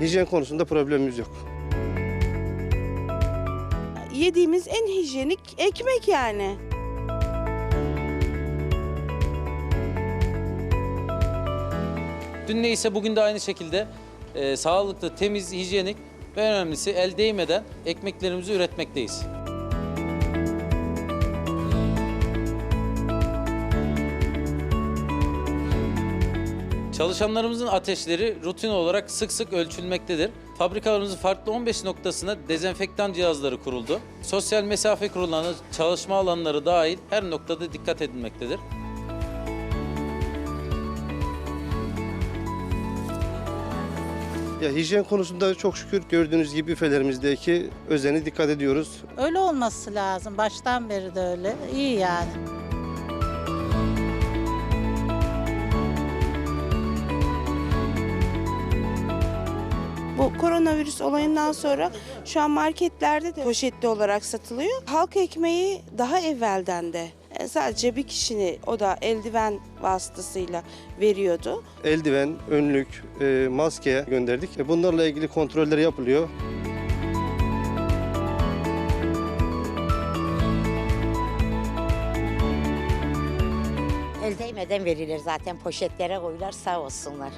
Hijyen konusunda problemimiz yok. Yediğimiz en hijyenik ekmek yani. Dün neyse bugün de aynı şekilde e, sağlıklı, temiz, hijyenik ve en önemlisi el değmeden ekmeklerimizi üretmekteyiz. Çalışanlarımızın ateşleri rutin olarak sık sık ölçülmektedir. Fabrikalarımızın farklı 15 noktasına dezenfektan cihazları kuruldu. Sosyal mesafe kurulanı, çalışma alanları dahil her noktada dikkat edilmektedir. Ya hijyen konusunda çok şükür gördüğünüz gibi büfelerimizdeki özeni dikkat ediyoruz. Öyle olması lazım. Baştan beri de öyle. İyi yani. Bu koronavirüs olayından sonra şu an marketlerde de poşetli olarak satılıyor. Halk ekmeği daha evvelden de e, sadece bir kişini o da eldiven vasıtasıyla veriyordu. Eldiven, önlük, e, maske gönderdik. E, bunlarla ilgili kontroller yapılıyor. El değmeden verilir zaten poşetlere koyular sağ olsunlar.